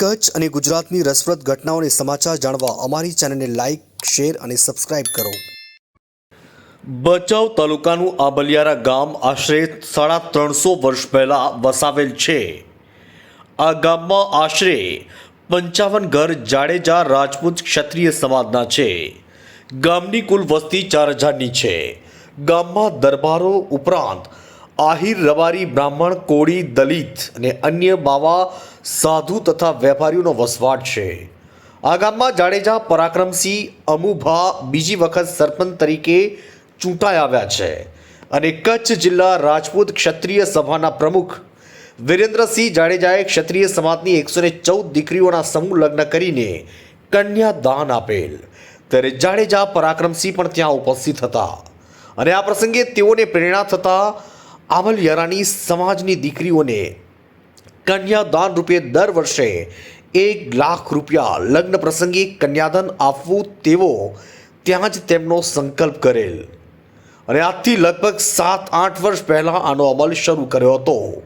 કચ્છ અને ગુજરાતની રસપ્રદ ઘટનાઓને સમાચાર જાણવા અમારી ચેનલને લાઇક શેર અને સબસ્ક્રાઇબ કરો. ભચાઉ તાલુકાનું આબલિયારા ગામ આશરે સાડા ત્રણસો વર્ષ પહેલાં વસાવેલ છે. આ ગામમાં આશરે પંચાવન ઘર જાડેજા રાજપૂત ક્ષત્રિય સમાજના છે. ગામની કુલ વસ્તી ચાર હજારની છે. ગામમાં દરબારો ઉપરાંત આહિર રબારી બ્રાહ્મણ કોળી દલિત અને અન્ય બાવા સાધુ તથા વેપારીઓનો વસવાટ છે. આ ગામમાં જાડેજા પરાક્રમસિંહ અમુભા બીજી વખત સરપંચ તરીકે ચૂંટાઈ આવ્યા છે અને કચ્છ જિલ્લા રાજપૂત ક્ષત્રિય સભાના પ્રમુખ વિરેન્દ્રસિંહ જાડેજાએ ક્ષત્રિય સમાજની એકસો ને ચૌદ દીકરીઓના સમૂહ લગ્ન કરીને કન્યાદાન આપેલ. ત્યારે જાડેજા પરાક્રમસિંહ પણ ત્યાં ઉપસ્થિત હતા અને આ પ્રસંગે તેઓને પ્રેરણા થતા આમલિયારાની સમાજની દીકરીઓને કન્યાદાન રૂપે દર વર્ષે એક લાખ રૂપિયા લગ્ન પ્રસંગે કન્યાદાન આપવું તેવો ત્યાં જ તેમનો સંકલ્પ કરેલ. અને આજથી લગભગ સાત, આઠ વર્ષ પહેલાં આનો અમલ શરૂ કર્યો હતો.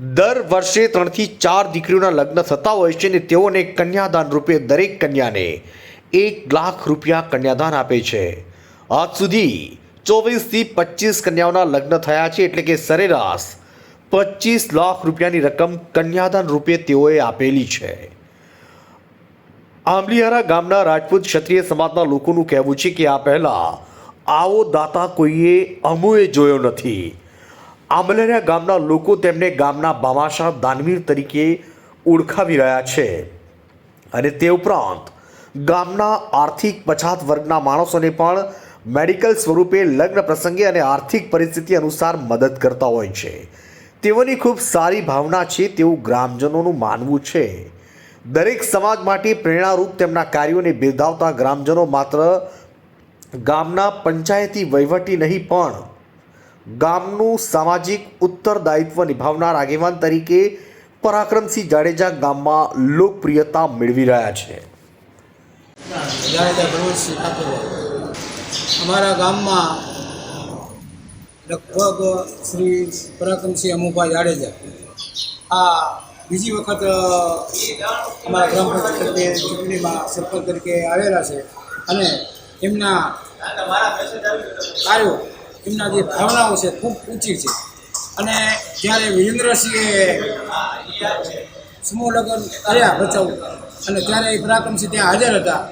દર વર્ષે ત્રણથી ચાર દીકરીઓના લગ્ન થતા હોય છે અને તેઓને કન્યાદાન રૂપે દરેક કન્યાને એક લાખ રૂપિયા કન્યાદાન આપે છે. આજ સુધી ચોવીસથી પચીસ કન્યાઓના લગ્ન થયા છે એટલે કે સરેરાશ પચીસ લાખ રૂપિયાની રકમ કન્યાદાન રૂપે તેઓએ આપેલી છે. આંબલીહારા ગામના રાજપૂત ક્ષત્રિય સમાજના લોકોનું કહેવું છે કે આ પહેલાં આવો દાતા કોઈએ અમુએ જોયો નથી. આંબલેરા ગામના લોકો તેમને ગામના ભામાશા દાનવીર તરીકે ઓળખાવી રહ્યા છે અને તે ઉપરાંત ગામના આર્થિક પછાત વર્ગના માણસોને પણ મેડિકલ સ્વરૂપે લગ્ન પ્રસંગે અને આર્થિક પરિસ્થિતિ અનુસાર મદદ કરતા હોય છે. તેઓની ખૂબ સારી ભાવના છે તેવું ગ્રામજનોનું માનવું છે. દરેક સમાજ માટે પ્રેરણારૂપ તેમના કાર્યોને બિરદાવતા ગ્રામજનો માત્ર ગામના પંચાયતી વહીવટી નહીં પણ ગામનું સામાજિક ઉત્તરદાયિત્વ નિભાવનાર આગેવાન તરીકે પરાક્રમસિંહ જાડેજા ગામમાં લોકપ્રિયતા મેળવી રહ્યા છે. અમારા ગામમાં લગભગ શ્રી પરાક્રમસિંહ અમુભાઈ જાડેજા. આ બીજી વખત અમારા ગ્રામ પંચાયત ચૂંટણીમાં સરપંચ તરીકે આવેલા છે અને એમના કાર્યો, એમના જે ભાવનાઓ છે ખૂબ ઊંચી છે. અને જ્યારે વિરેન્દ્રસિંહે સમૂહ લગ્ન કર્યા બચાવ અને ત્યારે પરાક્રમસિંહ ત્યાં હાજર હતા,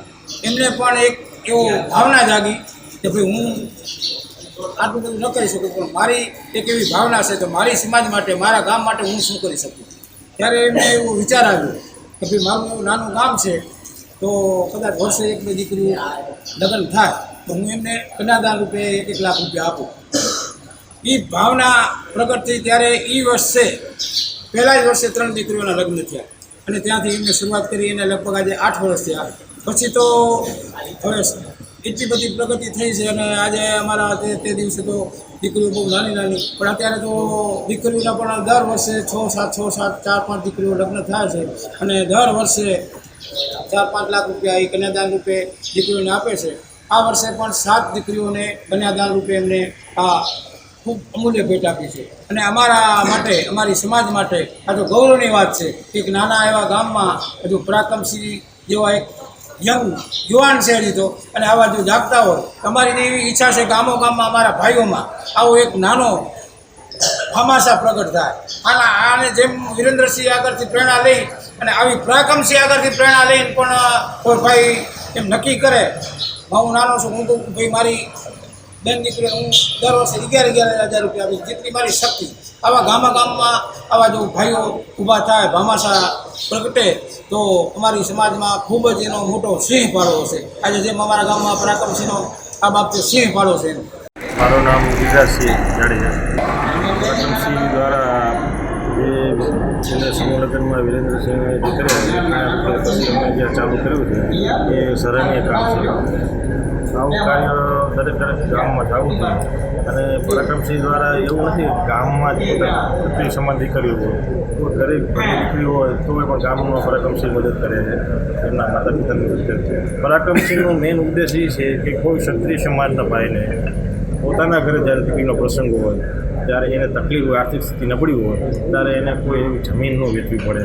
એમને પણ એક એવો ભાવના જાગી કે ભાઈ હું આટલું બધું ન કરી શકું, પણ મારી એક એવી ભાવના છે તો મારી સમાજ માટે, મારા ગામ માટે હું શું કરી શકું? ત્યારે એમને એવું વિચાર આવ્યો કે ભાઈ મારું એવું નાનું ગામ છે, તો કદાચ વર્ષે એક બે દીકરી લગ્ન થાય, તો હું એમને કન્યાદાન રૂપે એક એક લાખ રૂપિયા આપું. એ ભાવના પ્રગટ થઈ ત્યારે એ વર્ષે, પહેલા જ વર્ષે ત્રણ દીકરીઓના લગ્ન થયા. અને ત્યાંથી એમને શરૂઆત કરી, એને લગભગ આજે આઠ વર્ષ થયા. પછી તો હવે એટલી બધી પ્રગતિ થઈ છે અને આજે અમારા તે દિવસે તો દીકરીઓ બહુ નાની નાની પણ અત્યારે તો દીકરીઓના પણ દર વર્ષે છ, સાત છ, સાત, ચાર, પાંચ દીકરીઓ લગ્ન થાય છે અને દર વર્ષે ચાર, પાંચ લાખ રૂપિયા એ કન્યાદાન રૂપે દીકરીઓને આપે છે. આ વર્ષે પણ સાત દીકરીઓને કન્યાદાન રૂપે એમને આ ખૂબ અમૂલ્ય ભેટ આપી છે. અને અમારા માટે, અમારી સમાજ માટે આ તો ગૌરવની વાત છે. કે એક નાના એવા ગામમાં હજુ પરાક્રમસિંહ જેવા એક યંગ યુવાન શેરી તો. અને આવા જો જાગતા હોય, તમારી એવી ઈચ્છા છે ગામો ગામમાં અમારા ભાઈઓમાં આવો એક નાનો હમાસા પ્રગટ થાય. આના આને જેમ વિરેન્દ્રસિંહ આગળથી પ્રેરણા લઈ અને આવી પરાક્રમસિંહ આગળથી પ્રેરણા લઈને પણ કોઈ ભાઈ એમ નક્કી કરે, હું નાનો છું, હું તો, ભાઈ મારી બેન દીકરી હું દર વર્ષે અગિયાર અગિયાર હજાર રૂપિયા આપીશ. જેટલી મારી શક્તિ. આવા ગામા ગામમાં આવા જો ભાઈઓ ઊભા થાય ભામાશા પ્રગટે, તો અમારી સમાજમાં ખૂબ જ એનો મોટો સિંહ ફાળો હશે. આજે જેમ અમારા ગામમાં પરાક્રમસિંહનો આ બાબતે સિંહ ફાળો છે. મારું નામ ગુજરાતસિંહ જાડેજા પ્રથમસિંહ દ્વારા છેલ્લે સમૂહ લગ્નમાં વિરેન્દ્રસિંહે જે કર્યા ચાલુ કર્યું છે. એ સરાહનીય કામ છે. આવું કાર્ય દરેક દરેક ગામમાં થવું જોઈએ અને પરાક્રમસિંહ દ્વારા એવું નથી ગામમાં જ પોતાની સમાન દીકરીઓ હોય. દરેક દીકરી હોય તો પણ ગામમાં પરાક્રમસિંહ મદદ કરે છે. એમના માતા પિતાની મદદ કરે છે. પરાક્રમસિંહનો મેઇન ઉદ્દેશ એ છે કે કોઈ ક્ષત્રિય સમાજના ભાઈને પોતાના ઘરે જ્યારે દીકરીનો પ્રસંગ હોય ત્યારે એને તકલીફ હોય, આર્થિક સ્થિતિ નબળી હોય, ત્યારે એને કોઈ એવી જમીન ન વેચવી પડે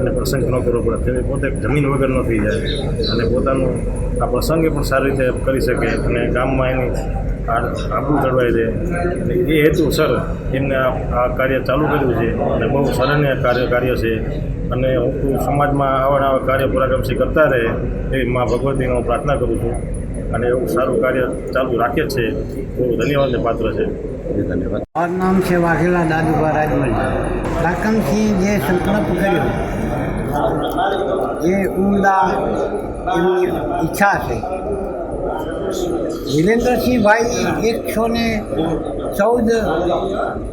એને પ્રસંગ ન કરવો પડે. તે પોતે જમીન વગર ન થઈ જાય અને પોતાનું આ પ્રસંગે પણ સારી રીતે કરી શકે અને ગામમાં એની આ- આબરૂ ચડવાઈ દે અને એ હેતુ સર, એમને આ કાર્ય ચાલુ કર્યું છે અને બહુ સરાહનીય કાર્ય કાર્ય છે. અને હું સમાજમાં આવા કાર્ય પરાક્રમશી કરતા રહે એવી મા ભગવતીને હું પ્રાર્થના કરું છું. અને એવું સારું કાર્ય ચાલુ રાખે છે. બહુ ધન્યવાદને પાત્ર છે. મારું નામ છે વાઘેલા દાદુભા રાજમલ રાકમસિંહ જે સંકલ્પ કર્યો, જે ઉમદા એમની ઈચ્છા છે. વિરેન્દ્રસિંહભાઈ એકસો ને ચૌદ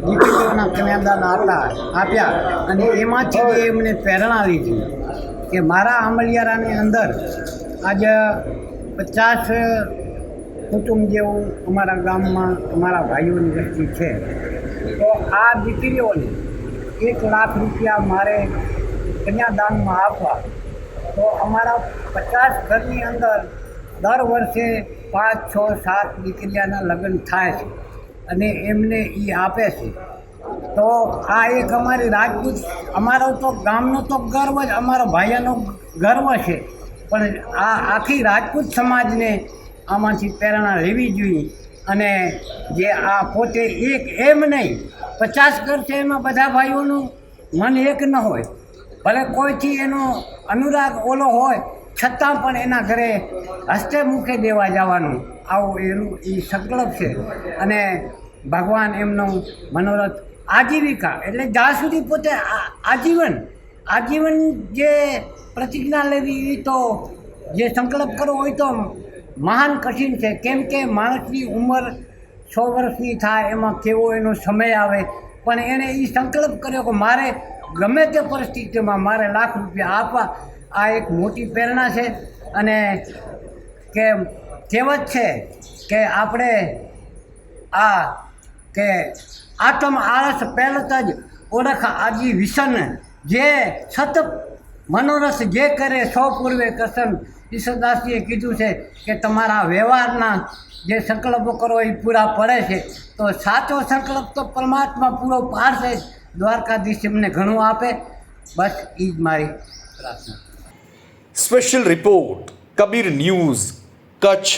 દીકરીઓના કન્યાદાન હતા આપ્યા અને એમાંથી જે એમને પ્રેરણા લીધી કે મારા આંબલિયારાની અંદર આજે પચાસ કુટુંબ જેવું અમારા ગામમાં અમારા ભાઈઓની વસ્તી છે. તો આ દીકરીઓને એક લાખ રૂપિયા મારે કન્યાદાનમાં આપવા. તો અમારા પચાસ ઘરની અંદર દર વર્ષે પાંચ, છ, સાત દીકરીઓના લગ્ન થાય છે અને એમને એ આપે છે. તો આ એક અમારી રાજપૂત, અમારો તો ગામનો તો ગર્વ જ, અમારો ભાઈઓનો ગર્વ છે. પણ આ આખી રાજપૂત સમાજને આમાંથી પ્રેરણા લેવી જોઈએ. અને જે આ પોતે એક એમ નહીં, પચાસ ઘર છે એમાં બધા ભાઈઓનું મન એક ન હોય. ભલે કોઈથી એનો અનુરાગ ઓલો હોય, છતાં પણ એના ઘરે હસ્તે મુખે દેવા જવાનું. આવું એનું એ સંકલ્પ છે. અને ભગવાન એમનો મનોરથ આજીવિકા, એટલે જ્યાં સુધી પોતે આજીવન આજીવન જે પ્રતિજ્ઞા લેવી એ તો, જે સંકલ્પ કરવો હોય તો મહાન કઠિન છે. કેમ કે માણસની ઉંમર સો વર્ષની થાય, એમાં કેવો એનો સમય આવે. પણ એણે એ સંકલ્પ કર્યો કે મારે ગમે તે પરિસ્થિતિમાં મારે લાખ રૂપિયા આપવા. આ એક મોટી પ્રેરણા છે અને કે કહેવત છે કે આપણે આ કે આત્મ આળસ પહેલત જ ઓળખ આજી વિસન. જે સત મનોરસ જે કરે, સૌ પૂર્વે કસન ઈશ્વરદાસજીએ કીધું છે કે તમારા વ્યવહારના જે સંકલ્પો કરો એ પૂરા પડે છે. તો સાચો સંકલ્પ તો પરમાત્મા પૂરો પાડશે જ. દ્વારકાધીશ એમને ઘણું આપે. બસ એ જ મારી પ્રાર્થના. Special report Kabir news Kutch